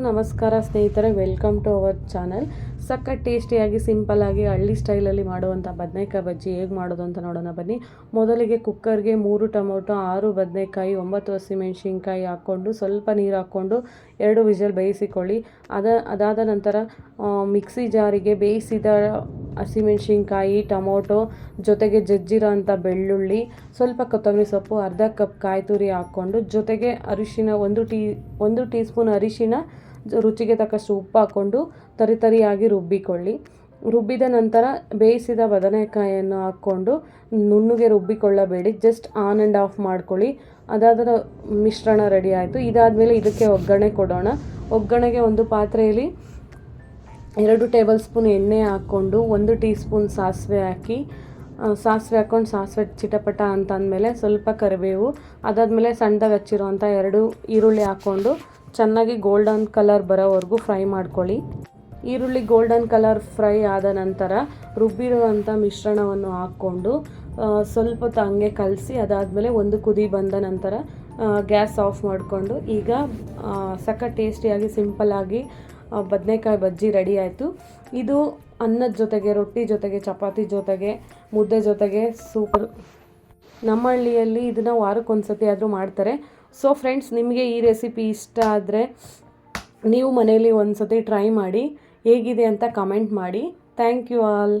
ನಮಸ್ಕಾರ ಸ್ನೇಹಿತರೆ welcome to our channel ಸಖತ್ ಟೇಸ್ಟಿಯಾಗಿ ಸಿಂಪಲ್ಲಾಗಿ ಹಳ್ಳಿ ಸ್ಟೈಲಲ್ಲಿ ಮಾಡುವಂಥ ಬದನೆಕಾಯಿ ಬಜ್ಜಿ ಹೇಗೆ ಮಾಡೋದು ಅಂತ ನೋಡೋಣ ಬನ್ನಿ. ಮೊದಲಿಗೆ ಕುಕ್ಕರ್ಗೆ ಮೂರು ಟೊಮೊಟೊ, ಆರು ಬದನೆಕಾಯಿ, ಒಂಬತ್ತು ಹಸಿಮೆಣ್ಸಿನ್ಕಾಯಿ ಹಾಕ್ಕೊಂಡು ಸ್ವಲ್ಪ ನೀರು ಹಾಕ್ಕೊಂಡು ಎರಡು ವಿಷಲ್ ಬೇಯಿಸಿಕೊಳ್ಳಿ. ಅದ, ಅದಾದ ನಂತರ ಮಿಕ್ಸಿ ಜಾರಿಗೆ ಬೇಯಿಸಿದ ಹಸಿಮೆಣ್ಸಿನ್ಕಾಯಿ, ಟೊಮೊಟೊ ಜೊತೆಗೆ ಜಜ್ಜಿರೋ ಅಂಥ ಬೆಳ್ಳುಳ್ಳಿ, ಸ್ವಲ್ಪ ಕೊತ್ತಂಬರಿ ಸೊಪ್ಪು, ಅರ್ಧ ಕಪ್ ಕಾಯಿ ತುರಿ ಹಾಕ್ಕೊಂಡು ಜೊತೆಗೆ ಅರಿಶಿನ ಒಂದು ಟೀ ಒಂದು ಟೀ ಸ್ಪೂನ್ ಅರಿಶಿನ, ರುಚಿಗೆ ತಕ್ಕಷ್ಟು ಉಪ್ಪು ಹಾಕ್ಕೊಂಡು ತರಿ ತರಿಯಾಗಿ ರುಬ್ಬಿಕೊಳ್ಳಿ. ರುಬ್ಬಿದ ನಂತರ ಬೇಯಿಸಿದ ಬದನೆಕಾಯಿಯನ್ನು ಹಾಕ್ಕೊಂಡು ನುಣ್ಣಗೆ ರುಬ್ಬಿಕೊಳ್ಳಬೇಡಿ. ಜಸ್ಟ್ ಆನ್ ಆ್ಯಂಡ್ ಆಫ್ ಮಾಡ್ಕೊಳ್ಳಿ. ಅದಾದ ಮಿಶ್ರಣ ರೆಡಿ ಆಯಿತು. ಇದಾದಮೇಲೆ ಇದಕ್ಕೆ ಒಗ್ಗರಣೆ ಕೊಡೋಣ. ಒಗ್ಗರಣೆಗೆ ಒಂದು ಪಾತ್ರೆಯಲ್ಲಿ ಎರಡು ಟೇಬಲ್ ಸ್ಪೂನ್ ಎಣ್ಣೆ ಹಾಕ್ಕೊಂಡು ಒಂದು ಟೀ ಸ್ಪೂನ್ ಸಾಸಿವೆ ಹಾಕಿ ಸಾಸಿವೆ ಹಾಕ್ಕೊಂಡು ಸಾಸಿವೆ ಚಿಟಪಟ ಅಂತ ಅಂದಮೇಲೆ ಸ್ವಲ್ಪ ಕರಿಬೇವು, ಅದಾದಮೇಲೆ ಸಣ್ಣದಾಗಿ ಹಚ್ಚಿರೋಂಥ ಎರಡು ಈರುಳ್ಳಿ ಹಾಕ್ಕೊಂಡು ಚೆನ್ನಾಗಿ ಗೋಲ್ಡನ್ ಕಲರ್ ಬರೋವರೆಗೂ ಫ್ರೈ ಮಾಡ್ಕೊಳ್ಳಿ. ಈರುಳ್ಳಿ ಗೋಲ್ಡನ್ ಕಲರ್ ಫ್ರೈ ಆದ ನಂತರ ರುಬ್ಬಿರುವಂಥ ಮಿಶ್ರಣವನ್ನು ಹಾಕ್ಕೊಂಡು ಸ್ವಲ್ಪ ಹೊತ್ತು ಕಲಸಿ, ಅದಾದಮೇಲೆ ಒಂದು ಕುದಿ ಬಂದ ನಂತರ ಗ್ಯಾಸ್ ಆಫ್ ಮಾಡಿಕೊಂಡು ಈಗ ಸಖತ್ ಟೇಸ್ಟಿಯಾಗಿ ಸಿಂಪಲ್ಲಾಗಿ ಬದನೆಕಾಯಿ ಬಜ್ಜಿ ರೆಡಿ ಆಯಿತು. ಇದು ಅನ್ನದ ಜೊತೆಗೆ, ರೊಟ್ಟಿ ಜೊತೆಗೆ, ಚಪಾತಿ ಜೊತೆಗೆ, ಮುದ್ದೆ ಜೊತೆಗೆ ಸೂಪರ್. ನಮ್ಮ ಹಳ್ಳಿಯಲ್ಲಿ ಇದನ್ನು ವಾರಕ್ಕೊಂದು ಸತಿ ಆದರೂ ಮಾಡ್ತಾರೆ. ಸೊ ಫ್ರೆಂಡ್ಸ್ ನಿಮಗೆ ಈ ರೆಸಿಪಿ ಇಷ್ಟ ಆದರೆ ನೀವು ಮನೆಯಲ್ಲಿ ಒಂದು ಸತಿ ಟ್ರೈ ಮಾಡಿ, ಹೇಗಿದೆ ಅಂತ ಕಮೆಂಟ್ ಮಾಡಿ. Thank you all